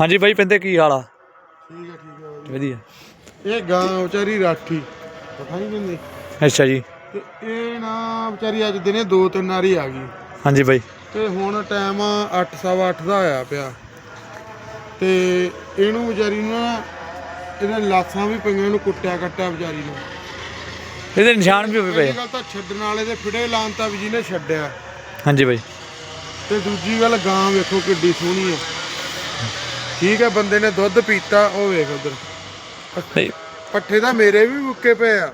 ਹਾਂਜੀ ਬਾਈ ਪਿੰਦੇ ਕੀ ਹਾਲ ਆ? ਠੀਕ ਹੈ ਠੀਕ ਹੈ ਵਧੀਆ। ਇਹ ਗਾਂ ਵਿਚਾਰੀ ਰਾਠੀ ਪਤਾ ਨਹੀਂ ਕਿੰਨੀ ਅੱਛਾ ਜੀ। ਤੇ ਇਹ ਨਾ ਵਿਚਾਰੀ ਅੱਜ ਦਿਨੇ ਦੋ ਤਿੰਨ ਵਾਰੀ ਆ ਗਈ। ਹਾਂਜੀ ਬਾਈ। ਤੇ ਹੁਣ ਟਾਈਮ 8 ਸਵਾ 8 ਦਾ ਹੋਇਆ ਪਿਆ। ਤੇ ਇਹਨੂੰ ਵਿਚਾਰੀ ਨੂੰ ਨਾ ਇਹਦੇ ਲਾਸਾਂ ਵੀ ਪਈਆਂ ਇਹਨੂੰ ਕੁੱਟਿਆ ਕੱਟਿਆ ਵਿਚਾਰੀ ਨੂੰ। ਇਹਦੇ ਨਿਸ਼ਾਨ ਵੀ ਹੋਵੇ ਪਏ। ਗੱਲ ਤਾਂ ਛੱਡਣ ਵਾਲੇ ਦੇ ਫਿੜੇ ਲਾਉਣ ਤਾਂ ਵੀ ਜਿਹਨੇ ਛੱਡਿਆ। ਹਾਂਜੀ ਬਾਈ। ਤੇ ਦੂਜੀ ਗੱਲ ਗਾਂ ਵੇਖੋ ਕਿੱਡੀ ਸੋਹਣੀ ਹੈ ਠੀਕ ਹੈ ਬੰਦੇ ਨੇ ਦੁੱਧ ਪੀਤਾ ਉਹ ਵੇਖ ਉਧਰ। ਨਹੀਂ। ਪੱਠੇ ਤਾਂ ਮੇਰੇ ਵੀ ਮੁੱਕੇ ਪਏ ਆ।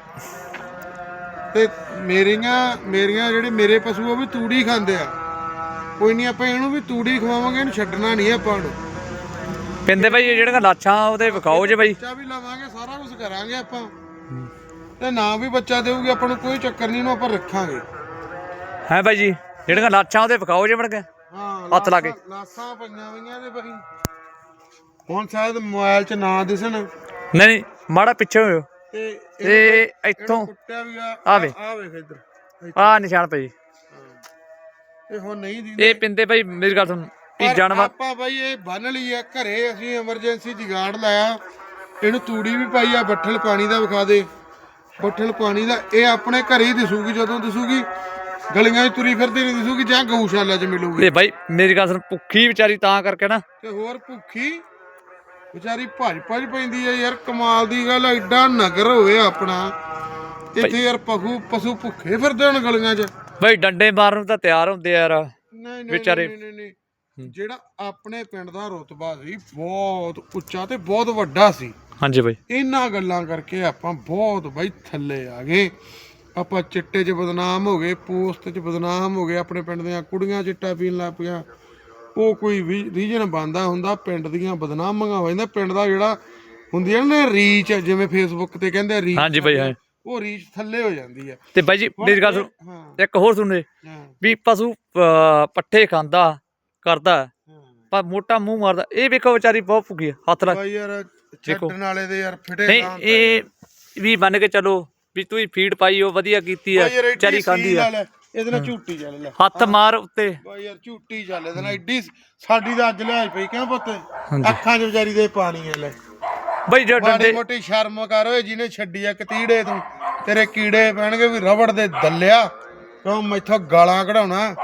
ਤੇ ਮੇਰੀਆਂ ਮੇਰੀਆਂ ਜਿਹੜੇ ਮੇਰੇ ਪਸ਼ੂ ਉਹ ਵੀ ਤੂੜੀ ਖਾਂਦੇ ਆ। ਕੋਈ ਨਹੀਂ ਆਪਾਂ ਇਹਨੂੰ ਵੀ ਤੂੜੀ ਖਵਾਵਾਂਗੇ ਇਹਨੂੰ ਛੱਡਣਾ ਨਹੀਂ ਆਪਾਂ ਨੂੰ। ਪਿੰਦੇ ਇਹ ਜਿਹੜੀਆਂ ਲਾਛਾਂ ਉਹਦੇ ਵਿਖਾਓ ਜੇ ਬਾਈ ਬੱਚਾ ਵੀ ਲਵਾਂਗੇ ਸਾਰਾ ਕੁਝ ਕਰਾਂਗੇ ਆਪਾਂ। ਤੇ ਨਾ ਵੀ ਬੱਚਾ ਦੇਊਗੀ ਆਪਾਂ ਨੂੰ ਕੋਈ ਚੱਕਰ ਨਹੀਂ ਇਹਨੂੰ ਆਪਾਂ ਰੱਖਾਂਗੇ। ਹੈ ਬਾਈ ਜੀ ਜਿਹੜੀਆਂ ਲਾਛਾਂ ਉਹਦੇ ਵਿਖਾਓ ਜੇ ਵੜ ਕੇ। ਹਾਂ ਹੱਥ ਲਾ ਕੇ। ਲਾਸਾਂ- ਪਈਆਂ ਹੋਈਆਂ ਦੇ ਬਈ ਹੁਣ ਸ਼ਾਇਦ ਮੋਬਾਈਲ 'ਚ ਨਾ ਦਿਸਣ। ਨਹੀਂ ਨਹੀਂ ਮਾੜਾ ਪਿੱਛੇ ਹੋਇਓ। ਤੇ ਤੇ ਇੱਥੋਂ ਕੁੱਟਿਆ ਵੀ ਆ। ਆ ਵੇ। ਆ ਵੇਖ ਇੱਧਰ। ਆਹ ਨਿਸ਼ਾਨ ਪਈ ਇਹ ਹੁਣ ਨਹੀਂ ਦੀ ਇਹ ਪਿੰਦੇ ਬਾਈ ਮੇਰੀ ਗੱਲ ਸੁਣ। ਇਹ ਪਰ ਜਾਨਵਰ ਆਪਾਂ ਬਾਈ ਇਹ ਬੰਨ ਲਈ ਆ। ਘਰੇ ਅਸੀਂ ਐਮਰਜੈਂਸੀ ਜਗਾੜ ਲਾਇਆ। ਇਹਨੂੰ ਤੂੜੀ ਵੀ ਪਾਈ ਆ ਬੱਠਲ ਪਾਣੀ ਦਾ ਵਿਖਾ ਦੇ। ਬੱਠਲ ਪਾਣੀ ਦਾ ਇਹ ਆਪਣੇ ਘਰੇ ਹੀ ਦਿਸੂਗੀ ਜਦੋਂ ਦਿਸੂਗੀ। ਗਲੀਆਂ 'ਚ ਤੁਰੀ ਫਿਰਦੀ ਨਹੀਂ ਦਿਸੂਗੀ ਜਾਂ ਗਊਸ਼ਾਲਾ 'ਚ ਮਿਲੂਗੀ। ਤੇ ਬਾਈ ਮੇਰੀ ਗੱਲ ਸੁਣ ਭੁੱਖੀ ਵਿਚਾਰੀ ਤਾਂ ਕਰਕੇ ਨਾ। ਤੇ ਹੋਰ ਭੁੱਖੀ ਵਿਚਾਰੀ ਭੱਜ ਭੱਜ ਪੈਂਦੀ ਆ ਯਾਰ ਕਮਾਲ ਦੀ ਗੱਲ ਐਡਾ ਨਗਰ ਹੋਵੇ ਆਪਣਾ। ਇੱਥੇ ਯਾਰ ਪਸ਼ੂ ਪਸ਼ੂ ਭੁੱਖੇ ਫਿਰਦੇ ਹਨ ਗਲੀਆਂ 'ਚ। ਬਾਈ ਡੰਡੇ ਮਾਰਨ ਨੂੰ ਤਾਂ ਤਿਆਰ ਹੁੰਦੇ ਯਾਰ। ਨਹੀਂ ਨਹੀਂ ਵਿਚਾਰੇ- ਨਹੀਂ ਨਹੀਂ ਨਹੀਂ। ਜਿਹੜਾ ਆਪਣੇ ਪਿੰਡ ਦਾ ਰੁਤਬਾ ਸੀ ਬਹੁਤ ਉੱਚਾ ਤੇ ਬਹੁਤ ਵੱਡਾ ਸੀ। ਹਾਂਜੀ ਬਾਈ। ਇਹਨਾਂ ਗੱਲਾਂ ਕਰਕੇ ਆਪਾਂ ਬਹੁਤ ਬਾਈ ਥੱਲੇ ਆ ਗਏ। ਆਪਾਂ ਚਿੱਟੇ 'ਚ ਬਦਨਾਮ ਹੋ ਗਏ ਪੋਸਟ 'ਚ ਬਦਨਾਮ ਹੋ ਗਏ ਆਪਣੇ ਪਿੰਡ ਦੀਆਂ ਕੁੜੀਆਂ ਚਿੱਟਾ ਪੀਣ ਲੱਗ ਪਈਆਂ। ਉਹ ਕੋਈ ਵੀ ਰੀਜਨ ਬੰਦਾ ਹੁੰਦਾ ਪਿੰਡ ਦੀਆਂ ਬਦਨਾਮੀਆਂ ਹੋ ਜਾਂਦਾ ਪਿੰਡ ਦਾ ਜਿਹੜਾ ਹੁੰਦੀ ਹੈ ਨਾ ਰੀਚ ਜਿਵੇਂ ਫੇਸਬੁੱਕ ਤੇ ਕਹਿੰਦੇ ਰੀਚ ਹਾਂਜੀ ਬਾਈ ਹਾਂ। ਉਹ ਰੀਚ ਥੱਲੇ ਹੋ ਜਾਂਦੀ ਹੈ ਤੇ ਬਾਈ ਜੀ ਮੇਰੀ ਗੱਲ ਸੁਣ ਹਾਂ। ਇੱਕ ਹੋਰ ਸੁਣਨੇ ਹਾਂ। ਵੀ ਪਸ਼ੂ ਪੱਠੇ ਖਾਂਦਾ ਕਰਦਾ ਹਾਂ। ਪਰ ਮੋਟਾ ਮੂੰਹ ਮਾਰਦਾ ਇਹ ਵੇਖੋ ਵਿਚਾਰੀ ਬਹੁਤ ਭੁੱਖੀ ਹੱਥ ਲਾ ਬਾਈ ਯਾਰ ਛੱਡਣ ਵਾਲੇ ਦੇ ਯਾਰ ਫਿਟੇ ਨਹੀਂ ਇਹ ਵੀ ਮੰਨ ਕੇ ਚੱਲੋ ਵੀ ਤੂੰ ਫੀਡ ਪਾਈ ਉਹ ਵਧੀਆ ਕੀਤੀ ਆ ਵਿਚਾਰੀ ਖਾਂਦੀ ਆ। ਇਹਦੇ ਨਾਲ ਝੂਟੀ ਚੱਲ ਲੈ। ਹੱਥ ਮਾਰ ਉੱਤੇ। ਬਾਈ ਯਾਰ ਝੂਟੀ ਚੱਲ ਇਹਦੇ ਨਾਲ ਐਡੀ ਸਾਡੀ ਤਾਂ ਅੱਜ ਲਿਆਜ ਪਈ ਕਿਉਂ ਪੁੱਤ। ਅੱਖਾਂ 'ਚ ਵਿਚਾਰੀ ਦੇ ਪਾਣੀ ਆ ਲੈ। ਬਈ ਜੋ ਡੰਡੇ ਮੋਟੀ ਸ਼ਰਮ ਕਰ ਓਏ ਜਿਹਨੇ ਛੱਡੀ ਆ ਕਤੀੜੇ ਤੂੰ। ਤੇਰੇ ਕੀੜੇ ਪੈਣਗੇ ਵੀ ਰਬੜ ਦੇ ਦੱਲਿਆ। ਕਿਉਂ ਮੈਥੋਂ ਗਾਲਾਂ ਕਢਾਉਣਾ?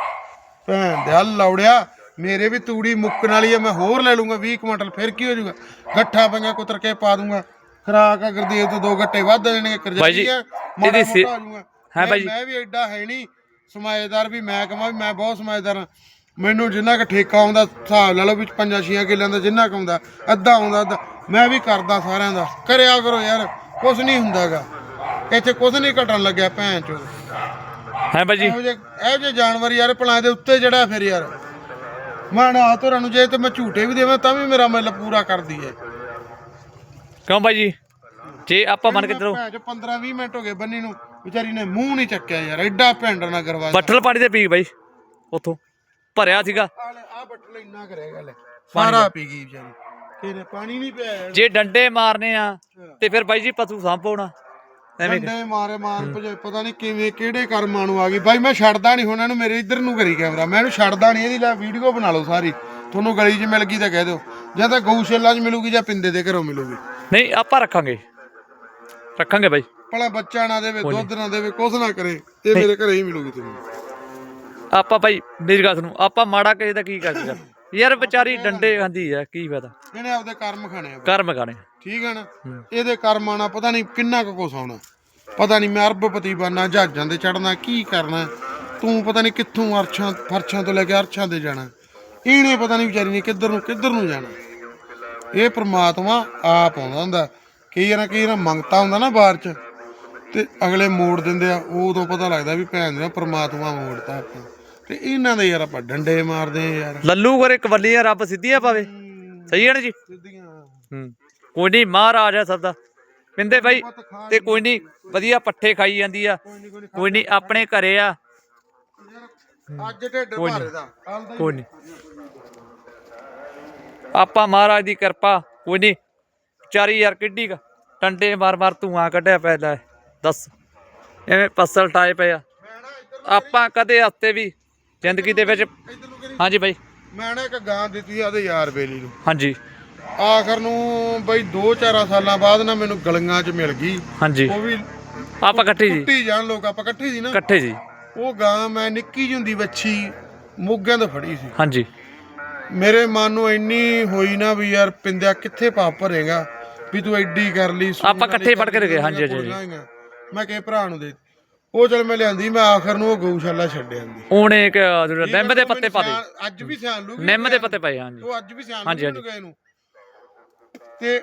ਭੈਣ ਦੇ ਲੌੜਿਆ। ਮੇਰੇ ਵੀ ਤੂੜੀ ਮੁੱਕਣ ਵਾਲੀ ਆ ਮੈਂ ਹੋਰ ਲੈ ਲੂੰਗਾ 20 ਕੁਇੰਟਲ ਫਿਰ ਕੀ ਹੋ ਜਾਊਗਾ? ਗੱਠਾ ਪੰਗਾ ਕੁਤਰ ਕੇ ਪਾ ਦੂੰਗਾ। ਖਰਾਕ ਆ ਗੁਰਦੇਵ ਤੋਂ ਦੋ ਗੱਟੇ ਵੱਧ ਦੇਣਗੇ ਬਾਈ ਜੀ, ਇਹਦੀ ਹੈ। ਮੈਂ ਵੀ ਐਡਾ ਹੈ ਨਹੀਂ ਸਮਾਜਦਾਰ ਵੀ ਮੈਂ ਕਹਾਂ ਵੀ ਮੈਂ ਬਹੁਤ ਸਮਾਜਦਾਰ ਹਾਂ। ਮੈਨੂੰ ਜਿੰਨਾ ਕ ਠੇਕਾ ਆਉਂਦਾ ਹਿਸਾਬ ਲਾ ਲਓ ਵੀ ਪੰਜਾਂ ਛੀਆਂ ਕਿੱਲਿਆਂ ਦਾ ਜਿੰਨਾ ਕੁ ਆਉਂਦਾ ਅੱਧਾ ਆਉਂਦਾ ਅੱਧਾ ਮੈਂ ਵੀ ਕਰਦਾ ਸਾਰਿਆਂ ਦਾ। ਕਰਿਆ ਕਰੋ ਯਾਰ ਕੁਝ ਨਹੀਂ ਹੁੰਦਾਗਾ। ਇੱਥੇ ਕੁਝ ਨਹੀਂ ਘਟਣ ਲੱਗਿਆ ਭੈਣ ਚੋ ਹੈ ਬਾਈ ਜੀ ਇਹੋ ਜਿਹੇ ਇਹੋ ਜਿਹੇ ਜਾਨਵਰ ਯਾਰ ਪਲਾਂ ਦੇ ਉੱਤੇ ਜਿਹੜਾ ਫਿਰ ਯਾਰ। ਮੈਂ ਨਾ ਤੋਰਾਂ ਨੂੰ ਜੇ ਤੇ ਮੈਂ ਝੂਟੇ ਵੀ ਦੇਵਾਂ ਤਾਂ ਵੀ ਮੇਰਾ ਮੁੱਲ ਪੂਰਾ ਕਰਦੀ ਹੈ ਕਿਉਂ ਬਾਈ ਜੀ ਜੇ ਆਪਾਂ ਮੰਨ ਕੇ ਚੱਲੋ ਭੈਣ ਚੋ 15 20 ਮਿੰਟ ਹੋ ਗਏ ਬੰਨੀ ਨੂੰ। ਵਿਚਾਰੀ ਨੇ ਮੂੰਹ ਨਹੀਂ ਚੱਕਿਆ ਯਾਰ ਐਡਾ ਭੈਂਡ ਨਾ ਕਰਵਾ ਬੱਠਲ ਪਾਣੀ ਦੇ ਪੀ ਬਾਈ ਉਥੋਂ। ਭਰਿਆ ਸੀਗਾ। ਆ ਬੱਟਲ ਇੰਨਾ ਕਰੇਗਾ ਲੈ। ਸਾਰਾ ਪੀ ਗਈ ਵਿਚਾਰੀ। ਤੇਰੇ ਪਾਣੀ ਨਹੀਂ ਪਿਆ ਯਾਰ। ਜੇ ਡੰਡੇ ਮਾਰਨੇ ਆ ਤੇ ਫਿਰ ਬਾਈ ਜੀ ਪਸ਼ੂ ਸਾਂਭੋਣਾ ਐਵੇਂ ਡੰਡੇ ਮਾਰੇ ਮਾਰ ਭਜੇ ਪਤਾ ਨਹੀਂ ਕਿਵੇਂ ਕਿਹੜੇ ਕਰਮਾਂ ਨੂੰ ਆ ਗਈ। ਬਾਈ ਮੈਂ ਛੱਡਦਾ ਨਹੀਂ ਹੁਣ ਇਹਨੂੰ ਮੇਰੇ ਇੱਧਰ ਨੂੰ ਕਰੀ ਕੈਮਰਾ। ਮੈਂ ਇਹਨੂੰ ਛੱਡਦਾ ਨਹੀਂ ਇਹਦੀ ਲੈ ਵੀਡੀਓ ਬਣਾ ਲਓ ਸਾਰੀ। ਤੁਹਾਨੂੰ ਗਲੀ 'ਚ ਮਿਲ ਗਈ ਤਾਂ ਕਹਿ ਦਿਓ। ਜਾਂ ਤਾਂ ਗਊਸ਼ਾਲਾ 'ਚ ਮਿਲੂਗੀ ਜਾਂ ਪਿੰਦੇ ਦੇ ਘਰੋਂ ਮਿਲੂਗੀ। ਨਹੀਂ ਆਪਾਂ ਰੱਖਾਂਗੇ। ਰੱਖਾਂਗੇ ਬਾਈ। ਭਲਾ ਬੱਚਾ ਨਾ ਦੇਵੇ ਦੁੱਧ ਨਾ ਦੇਵੇ ਕੁਛ ਨਾ ਕਰੇ ਇਹ ਮੇਰੇ ਘਰੇ ਹੀ ਮਿਲੂਗੀ ਤੁਹਾਨੂੰ ਆਪਾਂ ਭਾਈ ਮੇਰੀ ਗੱਲ ਸੁਣੋ ਆਪਾਂ ਮਾੜਾ ਕਿਸੇ ਦਾ ਕੀ ਕਰ ਸਕਦੇ ਯਾਰ ਵਿਚਾਰੀ ਡੰਡੇ ਖਾਂਦੀ ਆ ਕੀ ਫਾਇਦਾ? ਇਹਨੇ ਆਪਦੇ ਕਰਮ ਖਾਣੇ ਆ ਕਰਮ ਖਾਣੇ। ਠੀਕ ਹੈ ਨਾ? ਇਹਦੇ ਕਰਮਾਂ ਨਾਲ ਪਤਾ ਨਹੀਂ ਕਿੰਨਾ ਕੁ ਕੁਛ ਆਉਣਾ। ਪਤਾ ਨਹੀਂ ਮੈਂ ਅਰਬਪਤੀ ਬਣਨਾ ਜਹਾਜ਼ਾਂ ਤੇ ਚੜਨਾ ਕੀ ਕਰਨਾ। ਤੂੰ ਪਤਾ ਨਹੀਂ ਕਿੱਥੋਂ ਅਰਸ਼ਾਂ ਫਰਸ਼ਾਂ ਤੋਂ ਲੈ ਕੇ ਅਰਸ਼ਾਂ ਤੇ ਜਾਣਾ। ਇਹਨੇ ਪਤਾ ਨਹੀਂ ਵਿਚਾਰੀ ਨੇ ਕਿੱਧਰ ਨੂੰ ਕਿੱਧਰ ਨੂੰ ਜਾਣਾ। ਇਹ ਪ੍ਰਮਾਤਮਾ ਆਪ ਆਉਂਦਾ ਹੁੰਦਾ। ਕਈ ਵਾਰ ਕਈ ਵਾਰ ਮੰਗਤਾ ਹੁੰਦਾ ਨਾ ਬਾਹਰ ਚ। ਤੇ ਅਗਲੇ ਮੋੜ ਦਿੰਦੇ ਆ ਉਦੋਂ ਪਤਾ ਲੱਗਦਾ ਵੀ ਭੈਣ ਦੇ ਪ੍ਰਮਾਤਮਾ ਮੋੜਤਾ ਆਪਾਂ। ਤੇ ਇਹਨਾਂ ਦੇ ਯਾਰ ਆਪਾਂ ਡੰਡੇ ਮਾਰਦੇ ਆ ਯਾਰ। ਲੱਲੂ ਕਰੇ ਕਵੱਲੀ ਆ ਰੱਬ ਸਿੱਧੀਆਂ ਪਾਵੇ ਸਹੀ ਹੈ ਨਾ ਜੀ? ਸਿੱਧੀਆਂ। ਹੂੰ। ਕੋਈ ਨਹੀਂ ਮਹਾਰਾਜ ਆ ਸਭ ਦਾ। ਪਿੰਦੇ ਭਾਈ ਤੇ ਕੋਈ ਨਹੀਂ ਵਧੀਆ ਪੱਠੇ ਖਾਈ ਜਾਂਦੀ ਆ। ਕੋਈ ਨਹੀਂ ਆਪਣੇ ਘਰੇ ਆ। ਅੱਜ ਢਿੱਡ ਭਾਰੇ ਦਾ ਕੋਈ ਨਹੀਂ। ਆਪਾਂ ਮਹਾਰਾਜ ਦੀ ਕਿਰਪਾ ਕੋਈ ਨਹੀਂ। ਚਾਰੀ ਯਾਰ ਕਿੱਡੀ ਕ ਟੰਡੇ ਮਾਰ ਮਾਰ ਧੂਆਂ ਕੱਢਿਆ ਲੈ ਦੱਸ। ਐਵੇਂ ਪਸਲ ਨਾ ਇੱਧਰ ਆਪਾਂ ਕਦੇ ਹੱਤੇ ਵੀ ਜ਼ਿੰਦਗੀ ਦੇ ਵਿੱਚ ਹਾਂਜੀ ਬਾਈ। ਮੈਂ ਨਾ ਇੱਕ ਗਾਂ ਦਿੱਤੀ ਆ ਉਹਦੇ ਯਾਰ ਬੇਲੀ ਨੂੰ। ਹਾਂਜੀ। ਆਖਰ ਨੂੰ ਬਈ 2-4 ਸਾਲਾਂ ਬਾਅਦ ਨਾ ਮੈਨੂੰ ਗਲੀਆਂ 'ਚ ਮਿਲ ਗਈ। ਹਾਂਜੀ। ਉਹ ਵੀ ਆਪਾਂ ਇਕੱਠੇ ਜੀ। ਟੁੱਟੀ ਜਾਣ ਲੋਕ ਆਪਾਂ ਇਕੱਠੇ ਸੀ ਨਾ। ਇਕੱਠੇ ਜੀ। ਉਹ ਗਾਂ ਮੈਂ ਨਿੱਕੀ ਜਿਹੀ ਹੁੰਦੀ ਵੱਛੀ ਮੋਗਿਆਂ ਤੋਂ ਫੜੀ ਸੀ। ਹਾਂਜੀ। ਮੇਰੇ ਮਨ ਨੂੰ ਇੰਨੀ ਹੋਈ ਨਾ ਵੀ ਯਾਰ ਪਿੰਦਿਆ ਕਿੱਥੇ ਪਾਪ ਭਰੇਗਾ। ਵੀ ਤੂੰ ਐਡੀ ਕਰ ਲਈ ਆਪਾਂ ਇਕੱਠੇ ਫੜ ਕੇ ਗਏ, ਹਾਂਜੀ, ਹਾਂਜੀ। ਮੈਂ ਕਿਹਾ ਭਰਾ ਨੂੰ ਦੇ ਉਹ ਚਲ ਮੈਂ ਲਿਆਂਦੀ ਮੈਂ ਆਖਰ ਨੂੰ ਉਹ ਗਊਸ਼ਾਲਾ ਛੱਡਿਆ ਦੀ ਉਹਨੇ ਇੱਕ ਨਿੰਮ ਦੇ ਪੱਤੇ ਪਾ ਦੇ ਅੱਜ ਵੀ ਸਿਆਣ ਲੂਗੀ ਨਿੰਮ ਦੇ ਪੱਤੇ ਪਏ ਹਾਂਜੀ। ਉਹ ਅੱਜ ਵੀ ਸਿਆਣ ਹਾਂਜੀ, ਲੂਗੀ ਗਏ ਨੂੰ। ਤੇ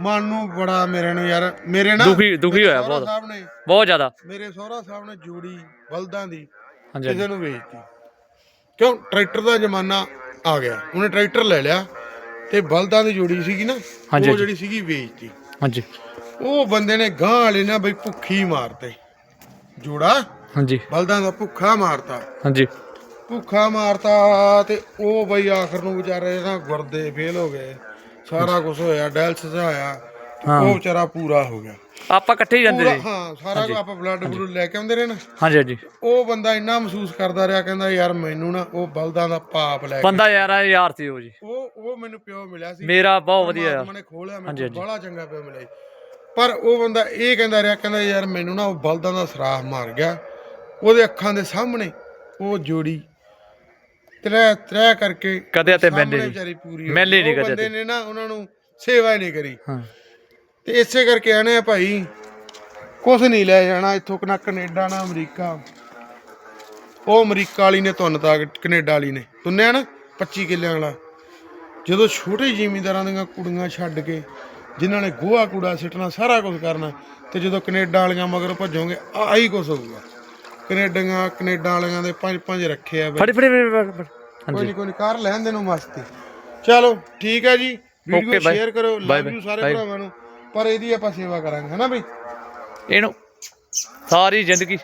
ਮਨ ਨੂੰ ਬੜਾ ਮੇਰੇ ਨੂੰ ਯਾਰ ਮੇਰੇ ਨਾਲ ਦੁਖੀ- ਦੁਖੀ ਹੋਇਆ ਬਹੁਤ। ਸਾਹਿਬ ਨੇ ਬਹੁਤ ਜ਼ਿਆਦਾ। ਮੇਰੇ ਸਹੁਰਾ ਸਾਹਿਬ ਨੇ ਜੂੜੀ ਬਲਦਾਂ ਦੀ ਹਾਂਜੀ ਕਿਸੇ ਨੂੰ ਵੇਚਤੀ। ਕਿਉਂ? ਟਰੈਕਟਰ ਦਾ ਜ਼ਮਾਨਾ ਆ ਗਿਆ। ਉਹਨੇ ਟਰੈਕਟਰ ਲੈ ਲਿਆ ਤੇ ਬਲਦਾਂ ਦੀ ਜੋੜੀ ਸੀਗੀ ਨਾ ਹਾਂਜੀ, ਉਹ ਹਾਂਜੀ। ਜਿਹੜੀ ਸੀਗੀ ਵੇਚਤੀ। ਹਾਂਜੀ। ਉਹ ਬੰਦੇ ਨੇ ਗਾਂ ਵਾਲੇ ਨਾ ਬਈ ਭੁੱਖੀ ਮਾਰਤੇ। ਜੋੜਾ ਹਾਂਜੀ। ਬਲਦਾਂ ਦਾ ਭੁੱਖਾ ਮਾਰਤਾ। ਹਾਂਜੀ। ਭੁੱਖਾ ਮਾਰਤਾ ਤੇ ਉਹ ਬਈ ਆਖਰ ਨੂੰ ਵਿਚਾਰੇ ਨਾ ਗੁਰਦੇ ਫੇਲ ਹੋ ਗਏ। ਸਾਰਾ ਕੁਝ ਹੋਇਆ ਡਾਇਲਸਿਸ ਹੋਇਆ ਹਾਂ। ਉਹ ਵਿਚਾਰਾ ਪੂਰਾ ਹੋ ਗਿਆ। ਆਪਾਂ ਇਕੱਠੇ ਹੀ ਜਾਂਦੇ ਸੀ। ਹਾਂ ਸਾਰਾ ਆਪਾਂ ਬਲੱਡ ਬਲੂਡ ਲੈ ਕੇ ਆਉਂਦੇ ਰਹੇ ਨਾ। ਹਾਂਜੀ ਹਾਂਜੀ। ਉਹ ਬੰਦਾ ਇੰਨਾ ਮਹਿਸੂਸ ਕਰਦਾ ਰਿਹਾ ਕਹਿੰਦਾ ਯਾਰ ਮੈਨੂੰ ਨਾ ਉਹ ਬਲਦਾਂ ਦਾ ਪਾਪ ਲੈ ਕੇ ਬੰਦਾ ਯਾਰ ਆ ਯਾਰ ਸੀ ਉਹ ਜੀ। ਉਹ ਉਹ ਮੈਨੂੰ ਪਿਓ ਮਿਲਿਆ ਸੀ। ਮੇਰਾ ਬਹੁਤ ਵਧੀਆ। ਪਰਮਾਤਮਾ ਨੇ ਖੋਲਿਆ ਮੈਨੂੰ। ਬੜਾ ਚੰਗਾ ਪਿਓ ਮਿਲਿਆ। ਪਰ ਉਹ ਬੰਦਾ ਇਹ ਕਹਿੰਦਾ ਰਿਹਾ ਕਹਿੰਦਾ ਯਾਰ ਮੈਨੂੰ ਨਾ ਉਹ ਬਲਦਾਂ ਦਾ ਸਰਾਖ ਮਾਰ ਗਿਆ। ਉਹਦੇ ਅੱਖਾਂ ਦੇ ਸਾਹਮਣੇ ਉਹ ਜੋੜੀ ਤਰੇ ਤਰੇ ਕਰਕੇ ਕਦੇ ਤੇ ਸਾਹਮਣੇ ਮੈਨੇ ਵਿਚਾਰੀ ਪੂਰੀ ਹੋ ਮੈਲੇ। ਨਹੀਂ ਕਦੇ ਬੰਦੇ ਨੇ ਨਾ ਉਹਨਾਂ ਨੂੰ ਸੇਵਾ ਹੀ ਨਹੀਂ ਕਰੀ। ਹਾਂ। ਤੇ ਇਸੇ ਕਰਕੇ ਆਨੇ ਆ ਭਾਈ ਕੁਝ ਨਹੀਂ ਲੈ ਜਾਣਾ ਇੱਥੋਂ ਨਾ ਕੈਨੇਡਾ ਨਾ ਅਮਰੀਕਾ। ਉਹ ਅਮਰੀਕਾ ਵਾਲੀ ਨੇ ਤੁੰਨ ਤਾ ਕੈਨੇਡਾ ਵਾਲੀ ਨੇ। ਤੁੰਨਿਆ ਨਾ 25 ਕਿੱਲਿਆਂ ਵਾਲਾ। ਜਦੋਂ ਛੋਟੇ ਜ਼ਿਮੀਂਦਾਰਾਂ ਦੀਆਂ ਕੁੜੀਆਂ ਛੱਡ ਕੇ ਜਿਨ੍ਹਾਂ ਨੇ ਗੋਹਾ ਕੂੜਾ ਸਿੱਟਣਾ ਸਾਰਾ ਕੁਝ ਕਰਨਾ ਤੇ ਜਦੋਂ ਕੈਨੇਡਾ ਵਾਲੀਆਂ ਮਗਰ ਭੱਜੋਗੇ ਆਹੀ ਕੁਝ ਹੋਊਗਾ। ਕੈਨੇਡੀਆਂ ਕੈਨੇਡਾ ਵਾਲੀਆਂ ਦੇ ਪੰਜ ਪੰਜ ਰੱਖੇ ਆ ਬਈ। ਫੜੀ ਫੜੀ ਫੜੀ, ਫੜੀ, ਫੜੀ। ਕੋਈ ਹਾਂਜੀ ਨਹੀਂ ਕੋਈ ਕਰ ਲੈਣ ਦੇ ਨੂੰ ਮਸਤੀ। ਚਲੋ ਠੀਕ ਹੈ ਜੀ। Okay, video bye. ਸ਼ੇਅਰ ਕਰੋ Bye, ਲਵ bye. ਯੂ ਸਾਰੇ Bye. ਭਰਾਵਾਂ ਨੂੰ। ਪਰ ਇਹਦੀ ਆਪਾਂ ਸੇਵਾ ਕਰਾਂਗੇ ਹਨਾ ਬਈ? ਇਹਨੂੰ ਸਾਰੀ ਜ਼ਿੰਦਗੀ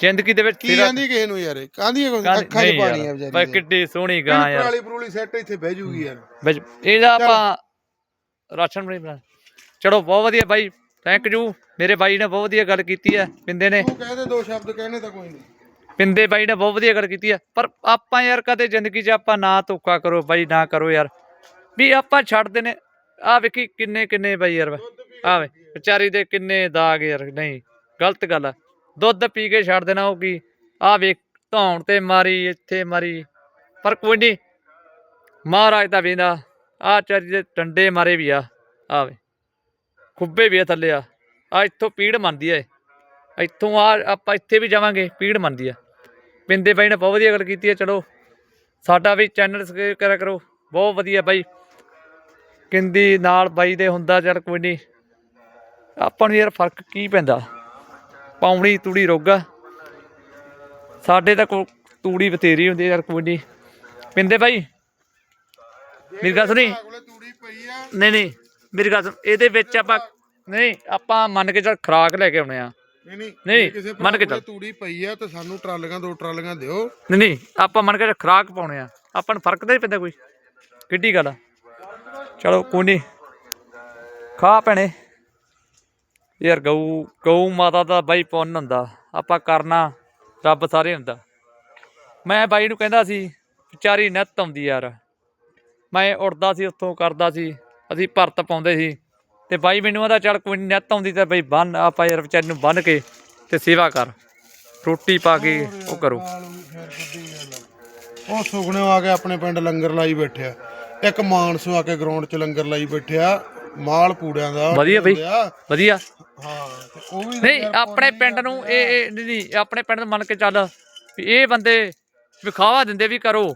ਜ਼ਿੰਦਗੀ ਦੇ ਵਿੱਚ ਕੀ ਤੇਰਾ ਆਂਦੀ ਕਿਸੇ ਨੂੰ ਯਾਰ ਕਾਂਦੀ ਹੈ ਕੋਈ ਕਾਹਦੀ- ਅੱਖਾਂ 'ਚ ਨਹੀਂ ਪਾਣੀ ਯਾਰ, ਆ ਵਿਚਾਰੀ ਬਈ ਦੇ। ਕਿੱਡੀ ਸੋਹਣੀ ਗਾਂ ਯਾਰ। ਪਰਾਲੀ ਪਰੂਲੀ ਸੈੱਟ ਇੱਥੇ ਬਹਿ ਜੂਗੀ ਯਾਰ। ਵਿੱਚ ਇਹਦਾ ਆਪਾਂ ਰਾਸ਼ਨ ਬਣੀ ਬਣਾ ਚਲੋ ਬਹੁਤ ਵਧੀਆ ਬਾਈ ਥੈਂਕ ਯੂ ਮੇਰੇ ਬਾਈ ਨੇ ਬਹੁਤ ਵਧੀਆ ਗੱਲ ਕੀਤੀ ਹੈ ਪਿੰਦੇ ਨੇ। ਤੂੰ ਕਹਦੇ ਦੋ ਸ਼ਬਦ ਕਹਿਣੇ ਤਾਂ ਕੋਈ ਨਹੀਂ। ਪਿੰਦੇ ਬਾਈ ਨੇ ਬਹੁਤ ਵਧੀਆ ਗੱਲ ਕੀਤੀ ਹੈ। ਪਰ ਆਪਾਂ ਯਾਰ ਕਦੇ ਜ਼ਿੰਦਗੀ 'ਚ ਆਪਾਂ ਨਾ ਧੋਖਾ ਕਰੋ ਬਾਈ ਨਾ ਕਰੋ ਯਾਰ। ਵੀ ਆਪਾਂ ਛੱਡਦੇ ਨੇ। ਆ ਵੇਖੀ ਕਿੰਨੇ ਕਿੰਨੇ ਬਾਈ ਯਾਰ। ਆ ਵੇ ਵਿਚਾਰੀ ਦੇ ਕਿੰਨੇ ਦਾਗ ਯਾਰ ਨਹੀਂ ਗਲਤ ਗੱਲ ਆ। ਦੁੱਧ ਪੀ ਕੇ ਛੱਡ ਦੇਣਾ ਉਹ ਕੀ? ਆ ਵੇਖ ਧੌਣ ਤੇ ਮਾਰੀ ਇੱਥੇ ਮਾਰੀ। ਪਰ ਕੋਈ ਨਹੀਂ ਮਹਾਰਾਜ ਦਾ ਵੇਂਦਾ। ਆ ਚਾਰੀ ਦੇ ਡੰਡੇ ਮਾਰੇ ਵੀ ਆ ਆ ਖੁੱਬੇ ਵੀ ਆ ਥੱਲੇ ਆ। ਆ ਇੱਥੋਂ ਪੀੜ ਮੰਨਦੀ ਐ ਇੱਥੋਂ ਆ, ਆਪਾਂ ਇੱਥੇ ਵੀ ਜਾਵਾਂਗੇ, ਪੀੜ ਮੰਨਦੀ ਆ। ਪਿੰਦੇ ਬਾਈ ਨੇ ਬਹੁਤ ਵਧੀਆ ਗੱਲ ਕੀਤੀ ਹੈ ਚਲੋ। ਸਾਡਾ ਵੀ ਚੈਨਲ ਸਬਸਕ੍ਰਾਈਬ ਕਰਿਆ ਕਰੋ। ਬਹੁਤ ਵਧੀਆ ਬਾਈ। ਕਿੰਦੀ ਨਾਲ ਬਾਈ ਦੇ ਹੁੰਦਾ, ਚੱਲ ਕੋਈ ਨਹੀਂ ਆਪਾਂ ਨੂੰ ਯਾਰ ਫ਼ਰਕ ਕੀ ਪੈਂਦਾ? ਪਾਉਣੀ ਤੂੜੀ ਰੋਗਾ। ਸਾਡੇ ਤਾਂ ਕੋ ਤੂੜੀ ਬਥੇਰੀ ਹੁੰਦੀ ਯਾਰ ਕੋਈ ਨਹੀਂ ਪਿੰਦੇ ਬਾਈ ਮੇਰੀ ਗੱਲ ਸੁਣੀ। ਕੋਲੇ ਤੂੜੀ ਪਈ ਆ ਨਹੀਂ ਨਹੀਂ ਮੇਰੀ ਗੱਲ ਸੁਣ ਇਹਦੇ ਵਿੱਚ ਆਪਾਂ ਨਹੀਂ ਆਪਾਂ ਮੰਨ ਕੇ ਚੱਲ ਖਰਾਕ ਲੈ ਕੇ ਆਉਣੇ ਆ। ਨਹੀਂ ਨਹੀਂ ਮੰਨ ਕੇ ਕੋਲੇ ਚੱਲ। ਤੂੜੀ ਪਈ ਆ ਤੇ ਸਾਨੂੰ ਟਰਾਲੀਆਂ ਦੋ ਟਰਾਲੀਆਂ ਦਿਓ। ਨਹੀਂ ਨਹੀਂ ਆਪਾਂ ਮੰਨ ਕੇ ਚੱਲ ਖਰਾਕ ਪਾਉਣੇ ਆ। ਆਪਾਂ ਨੂੰ ਫ਼ਰਕ ਤਾਂ ਨਹੀਂ ਪੈਂਦਾ ਕੋਈ। ਕਿੱਡੀ ਗੱਲ ਆ। ਚਲੋ ਕੋਈ ਨਹੀਂ। ਖਾ ਭੈਣੇ। ਯਾਰ ਗਊ ਗਊ ਮਾਤਾ ਦਾ ਬਾਈ ਪੁੰਨ ਹੁੰਦਾ। ਆਪਾਂ ਕਰਨਾ ਰੱਬ ਸਾਰੇ ਹੁੰਦਾ। ਮੈਂ ਬਾਈ ਨੂੰ ਕਹਿੰਦਾ ਸੀ ਵਿਚਾਰੀ ਨਿੱਤ ਆਉਂਦੀ ਯਾਰ। ਮੈਂ ਉੜਦਾ ਸੀ ਉੱਥੋਂ ਕਰਦਾ ਸੀ ਅਸੀਂ ਭਰਤ ਪਾਉਂਦੇ ਸੀ। ਤੇ ਬਾਈ ਮੈਨੂੰ ਆਦਾ ਚੱਲ ਕੋਈ ਨਿੱਤ ਆਉਂਦੀ ਤੇ ਬਈ ਬੰਨ ਆਪਾਂ ਯਾਰ ਵਿਚਾਰੀ ਨੂੰ ਬੰਨ ਕੇ ਤੇ ਸੇਵਾ ਕਰ। ਰੋਟੀ ਪਾ ਕੇ ਉਹ ਕਰੋ। ਉਹ ਸੁਗਣਿਓ ਆ ਕੇ ਆਪਣੇ ਪਿੰਡ ਲੰਗਰ ਲਾਈ ਬੈਠਿਆ। ਇੱਕ ਮਾਨਸੋ ਆ ਕੇ ਗਰਾਊਂਡ 'ਚ ਲੰਗਰ ਲਾਈ ਬੈਠਿਆ ਮਾਲ ਪੂੜਿਆਂ ਦਾ। ਵਧੀਆ ਬਈ। ਵਧੀਆ। ਹਾਂ ਤੇ ਉਹ ਵੀ ਨਹੀਂ ਆਪਣੇ ਪਿੰਡ ਨੂੰ ਇਹ ਨਹੀਂ ਆਪਣੇ ਪਿੰਡ ਨੂੰ ਮੰਨ ਕੇ ਚੱਲ ਵੀ ਇਹ ਬੰਦੇ ਵਿਖਾਵਾ ਦਿੰਦੇ ਵੀ ਕਰੋ।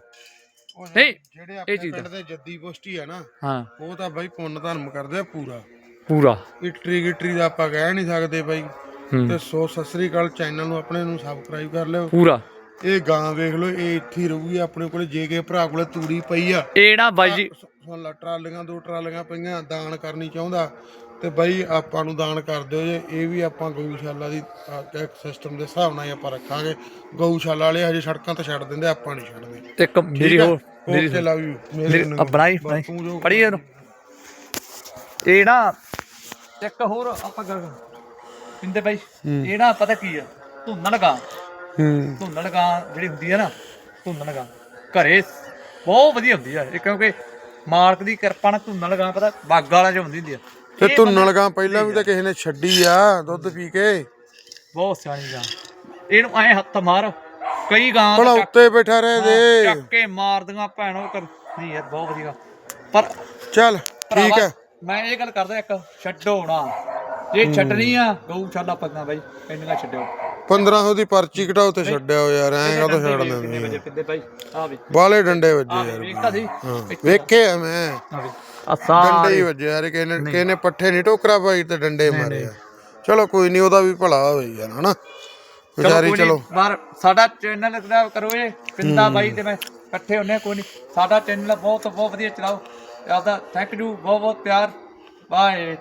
ਨਹੀਂ, ਜਿਹੜੇ ਆਪਣੇ ਚੀਜ਼ ਪਿੰਡ ਦੇ ਜੱਦੀ ਪੁਸ਼ਟੀ ਆ ਨਾ ਹਾਂ। ਉਹ ਤਾਂ ਬਾਈ ਪੁੰਨ ਧਰਮ ਕਰਦੇ ਆ ਪੂਰਾ। ਪੂਰਾ। ਇਟਰੀ ਗਿਟਰੀ ਦਾ ਆਪਾਂ ਕਹਿ ਨਹੀਂ ਸਕਦੇ ਬਾਈ। ਤੇ ਸੋ ਸਤਿ ਸ੍ਰੀ ਅਕਾਲ ਚੈਨਲ ਨੂੰ ਆਪਣੇ ਨੂੰ ਸਬਸਕ੍ਰਾਈਬ ਕਰ ਲਿਓ। ਪੂਰਾ। ਇਹ ਗਾਂ ਵੇਖ ਲਓ ਇਹ ਇੱਥੇ ਹੀ ਰਹੂਗੀ ਆਪਣੇ ਕੋਲੇ ਜੇ ਕੇ ਭਰਾ ਕੋਲੇ ਤੂੜੀ ਪਈ ਆ। ਇਹ ਨਾ ਬਾਈ ਜੀ ਸੁਣ ਲਾ ਟਰਾਲੀਆਂ ਦੋ ਟਰਾਲੀਆਂ ਪਈਆਂ ਦਾਨ ਕਰਨੀ ਚਾਹੁੰਦਾ। ਤੇ ਬਾਈ ਆਪਾਂ ਨੂੰ ਦਾਨ ਕਰ ਦਿਓ ਜੇ। ਇਹ ਵੀ ਆਪਾਂ ਗਊਸ਼ਾਲਾ ਦੀ ਇੱਕ ਸਿਸਟਮ ਦੇ ਹਿਸਾਬ ਨਾਲ ਹੀ ਆਪਾਂ ਰੱਖਾਂਗੇ। ਗਊਸ਼ਾਲਾ ਵਾਲੇ ਹਜੇ ਸੜਕਾਂ ਤੇ ਛੱਡ ਦਿੰਦੇ ਆਪਾਂ ਨਹੀਂ ਛੱਡਦੇ। ਇੱਕ ਮੇਰੀ ਹੋਰ ਮੇਰੀ ਲਵ ਯੂ ਮੇਰੀ ਬਣਾਈ ਜੋ ਪੜੀ ਇਹਨੂੰ। ਇਹ ਨਾ ਇੱਕ ਹੋਰ ਆਪਾਂ ਗੱਲ ਪਿੰਦੇ ਬਾਈ ਇਹ ਨਾ ਪਤਾ ਕੀ ਆ? ਧੁੰਨ ਲਗਾ ਹੂੰ। ਧੁੰਨ ਲਗਾ ਜਿਹੜੀ ਹੁੰਦੀ ਆ ਨਾ ਧੁੰਨ ਲਗਾ ਘਰੇ ਬਹੁਤ ਵਧੀਆ ਹੁੰਦੀ ਆ ਇਹ ਕਿਉਂਕਿ ਮਾਲਕ ਦੀ ਕਿਰਪਾ ਨਾਲ ਧੁੰਨ ਲਗਾ ਪਤਾ ਬਾਗ ਵਾਲਾ ਚ ਹੁੰਦੀ ਹੁੰਦੀ ਆ। ਤੇ ਇਹ ਤੂੰ ਨਲਗਾ ਪਹਿਲਾਂ ਵੀ ਤਾਂ ਕਿਸੇ ਨੇ ਛੱਡੀ ਆ ਦੁੱਧ ਪੀ ਕੇ। ਬਹੁਤ ਸਿਆਣੀ ਗਾਂ। ਇਹਨੂੰ ਐ ਹੱਥ ਮਾਰ ਕਈ ਗਾਂ ਭਲਾ ਤਾਂ ਉੱਤੇ ਬੈਠਾ ਰਹੇ ਦੇ। ਚੱਕ ਕੇ ਮਾਰਦੀਆਂ ਭੈਣੋ ਕਰ। ਨਹੀਂ ਯਾਰ ਬਹੁਤ ਵਧੀਆ। ਪਰ ਚੱਲ ਠੀਕ ਭਰਾਵਾ, ਹੈ ਮੈਂ ਇਹ ਗੱਲ ਕਰਦਾ ਇੱਕ ਛੱਡੋ ਨਾ। ਜੇ ਛੱਡਣੀ ਆ ਗਊ ਛੱਡ ਆਪਾਂ ਬਾਈ ਇੰਨੀਆਂ ਛੱਡਿਓ। 1500 ਦੀ ਪਰਚੀ ਕਟਾਓ ਤੇ ਛੱਡਿਆ ਹੋ ਯਾਰ ਐਂ ਕਾਹਤੋਂ ਛੱਡ ਕਿੰਨੇ ਦਿੰਦੇ ਵਜੇ ਕਿੰਨੇ ਬਾਈ? ਆ ਵੀ ਬਾਲੇ ਡੰਡੇ ਵੱਜੇ ਯਾਰ ਵੇਖਦਾ ਸੀ। ਹਾਂ ਵੇਖੇ ਆ ਮੈਂ। ਆ ਵੀ ਆ ਡੰਡੇ ਸਾਰੇ ਹੀ। ਵੱਜੇ ਯਾਰ ਕਿਸੇ ਨੇ ਕਿਸੇ ਨੇ ਪੱਠੇ ਨਹੀਂ ਟੋਕਰਾ ਪਾਈ ਤੇ ਡੰਡੇ ਮਾਰੇ ਆ। ਚਲੋ ਕੋਈ ਨਹੀਂ ਉਹਦਾ ਵੀ ਭਲਾ ਹੋਵੇ ਯਾਰ ਹਨਾ? ਵਿਚਾਰੀ ਚਲੋ। ਬਾਹਰ ਸਾਡਾ ਚੈਨਲ ਦਾ ਕਰੋ ਇਹ ਪਿੰਦਾ ਬਾਈ ਤੇ ਮੈਂ ਇਕੱਠੇ ਹੁੰਨੇ ਕੋਈ ਨਹੀਂ। ਸਾਡਾ ਚੈਨਲ ਬਹੁਤ ਬਹੁਤ ਵਧੀਆ ਚਲਾਓ। ਆਪਦਾ ਥੈਂਕ ਯੂ ਬਹੁਤ ਬਹੁਤ ਪਿਆਰ। ਬਾਏ